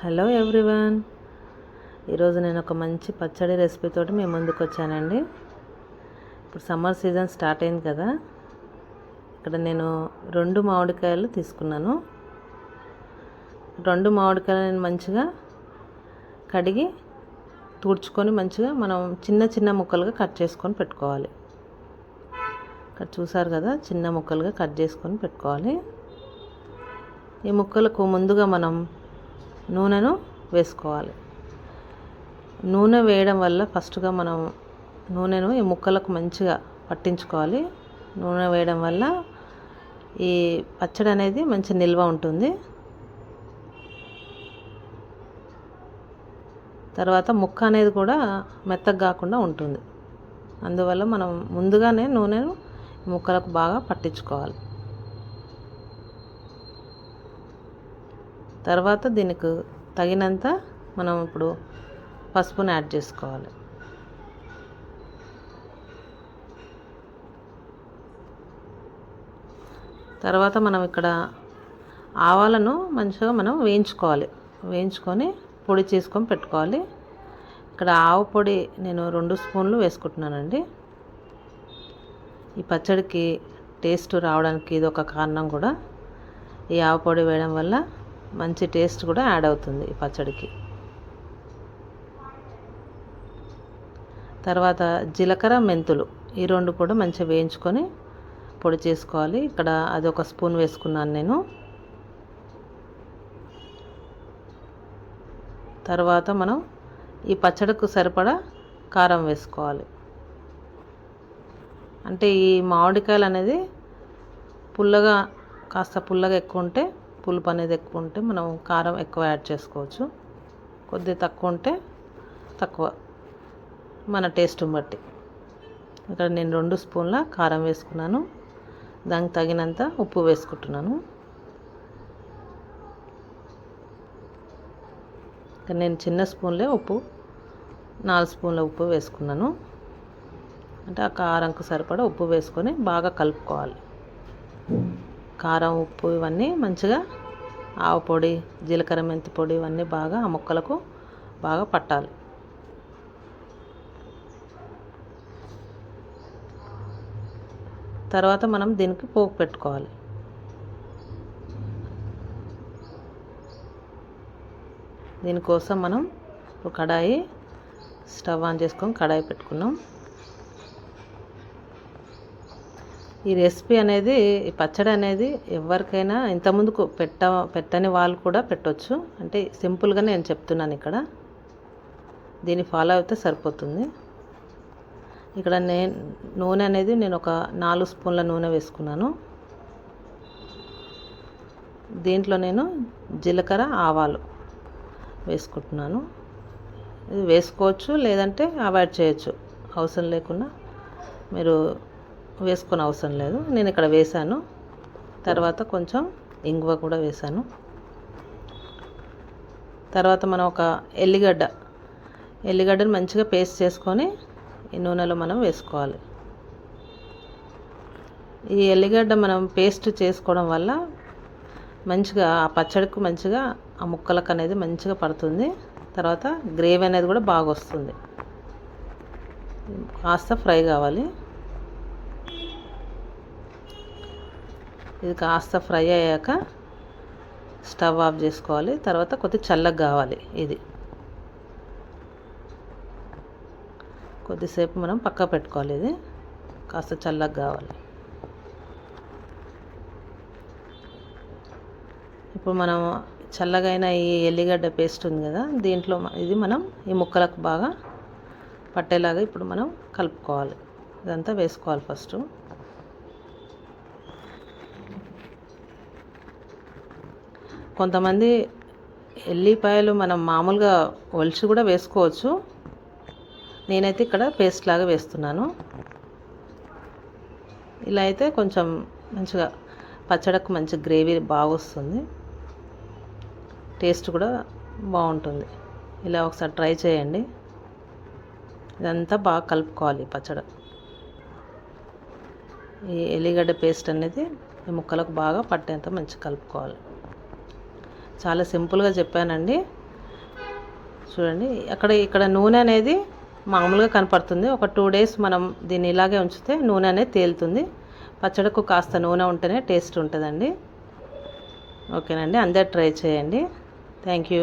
Hello everyone. ఈరోజు నేను ఒక మంచి పచ్చడి రెసిపీతో మీ మేము ముందుకు వచ్చానండి. ఇప్పుడు సమ్మర్ సీజన్ స్టార్ట్ అయింది కదా. ఇక్కడ నేను రెండు మామిడికాయలు తీసుకున్నాను. రెండు మామిడికాయలు నేను మంచిగా కడిగి తుడుచుకొని మంచిగా మనం చిన్న చిన్న ముక్కలుగా కట్ చేసుకొని పెట్టుకోవాలి. ఇక్కడ చూసారు కదా చిన్న ముక్కలుగా కట్ చేసుకొని పెట్టుకోవాలి. ఈ ముక్కలకు ముందుగా మనం నూనెను వేసుకోవాలి. నూనె వేయడం వల్ల ఫస్ట్గా మనం నూనెను ఈ ముక్కలకు మంచిగా పట్టించుకోవాలి. నూనె వేయడం వల్ల ఈ పచ్చడి అనేది మంచి నిల్వ ఉంటుంది. తర్వాత ముక్క అనేది కూడా మెత్తగా కాకుండా ఉంటుంది. అందువల్ల మనం ముందుగానే నూనెను ముక్కలకు బాగా పట్టించుకోవాలి. తర్వాత దీనికి తగినంత మనం ఇప్పుడు పసుపుని యాడ్ చేసుకోవాలి. తర్వాత మనం ఇక్కడ ఆవాలను మంచిగా మనం వేయించుకోవాలి. వేయించుకొని పొడి చేసుకొని పెట్టుకోవాలి. ఇక్కడ ఆవు పొడి నేను రెండు స్పూన్లు వేసుకుంటున్నానండి. ఈ పచ్చడికి టేస్ట్ రావడానికి ఇది ఒక కారణం కూడా. ఈ ఆవు పొడి వేయడం వల్ల మంచి టేస్ట్ కూడా యాడ్ అవుతుంది ఈ పచ్చడికి. తర్వాత జీలకర్ర మెంతులు ఈ రెండు కూడా మంచిగా వేయించుకొని పొడి చేసుకోవాలి. ఇక్కడ అది ఒక స్పూన్ వేసుకున్నాను నేను. తర్వాత మనం ఈ పచ్చడికి సరిపడా కారం వేసుకోవాలి. అంటే ఈ మామిడికాయలు అనేది పుల్లగా కాస్త పుల్లగా ఎక్కువ ఉంటే పులుపు అనేది ఎక్కువ ఉంటే మనం కారం ఎక్కువ యాడ్ చేసుకోవచ్చు. కొద్ది తక్కువ ఉంటే తక్కువ మన టేస్ట్ని బట్టి. ఇక్కడ నేను రెండు స్పూన్ల కారం వేసుకున్నాను. దానికి తగినంత ఉప్పు వేసుకుంటున్నాను. నేను చిన్న స్పూన్లే ఉప్పు నాలుగు స్పూన్ల ఉప్పు వేసుకున్నాను. అంటే ఆ కారంకు సరిపడా ఉప్పు వేసుకొని బాగా కలుపుకోవాలి. కారం ఉప్పు ఇవన్నీ మంచిగా ఆవు పొడి జీలకర్ర మెంతి పొడి ఇవన్నీ బాగా ఆ ముక్కలకు బాగా పట్టాలి. తర్వాత మనం దీనికి పోపు పెట్టుకోవాలి. దీనికోసం మనం ఒక కడాయి స్టవ్ ఆన్ చేసుకొని కడాయి పెట్టుకున్నాం. ఈ రెసిపీ అనేది ఈ పచ్చడి అనేది ఎవరికైనా ఇంతకుముందుకు పెట్ట పెట్టని వాళ్ళు కూడా పెట్టవచ్చు అంటే సింపుల్గా నేను చెప్తున్నాను ఇక్కడ. దీన్ని ఫాలో అయితే సరిపోతుంది. ఇక్కడ నేను నూనె అనేది నేను ఒక నాలుగు స్పూన్ల నూనె వేసుకున్నాను. దీంట్లో నేను జీలకర్ర ఆవాలు వేసుకుంటున్నాను. ఇది వేసుకోవచ్చు లేదంటే అవాయిడ్ చేయొచ్చు. అవసరం లేకుండా మీరు వేసుకొని అవసరం లేదు. నేను ఇక్కడ వేసాను తర్వాత కొంచెం ఇంగువ కూడా వేసాను తర్వాత మనం ఒక ఎల్లిగడ్డ ఎల్లిగడ్డను మంచిగా పేస్ట్ చేసుకొని ఈ నూనెలో మనం వేసుకోవాలి. ఈ ఎల్లిగడ్డ మనం పేస్ట్ చేసుకోవడం వల్ల మంచిగా ఆ పచ్చడికి మంచిగా ఆ ముక్కలకు అనేది మంచిగా పడుతుంది. తర్వాత గ్రేవీ అనేది కూడా బాగా వస్తుంది. కాస్త ఫ్రై కావాలి. ఇది కాస్త ఫ్రై అయ్యాక స్టవ్ ఆఫ్ చేసుకోవాలి. తర్వాత కొద్దిగా చల్లగా కావాలి ఇది. కొద్దిసేపు మనం పక్క పెట్టుకోవాలి ఇది. కాస్త చల్లగా కావాలి. ఇప్పుడు మనం చల్లగైన ఈ ఎల్లిగడ్డ పేస్ట్ ఉంది కదా దీంట్లో ఇది మనం ఈ ముక్కలకు బాగా పట్టేలాగా ఇప్పుడు మనం కలుపుకోవాలి. ఇదంతా వేసుకోవాలి ఫస్ట్. కొంతమంది ఎల్లిపాయలు మనం మామూలుగా ఒలిచి కూడా వేసుకోవచ్చు. నేనైతే ఇక్కడ పేస్ట్ లాగా వేస్తున్నాను. ఇలా అయితే కొంచెం మంచిగా పచ్చడకు మంచి గ్రేవీ బాగా వస్తుంది. టేస్ట్ కూడా బాగుంటుంది. ఇలా ఒకసారి ట్రై చేయండి. ఇదంతా బాగా కలుపుకోవాలి పచ్చడి. ఈ ఎల్లిగడ్డ పేస్ట్ అనేది ఈ ముక్కలకు బాగా పట్టేంత మంచి కలుపుకోవాలి. చాలా సింపుల్గా చెప్పానండి. చూడండి అక్కడ ఇక్కడ నూనె అనేది మామూలుగా కనపడుతుంది. ఒక టూ డేస్ మనం దీన్ని ఇలాగే ఉంచితే నూనె అనేది తేలుతుంది. పచ్చడికు కాస్త నూనె ఉంటేనే టేస్ట్ ఉంటుందండి. ఓకేనండి అందరు ట్రై చేయండి. Thank you.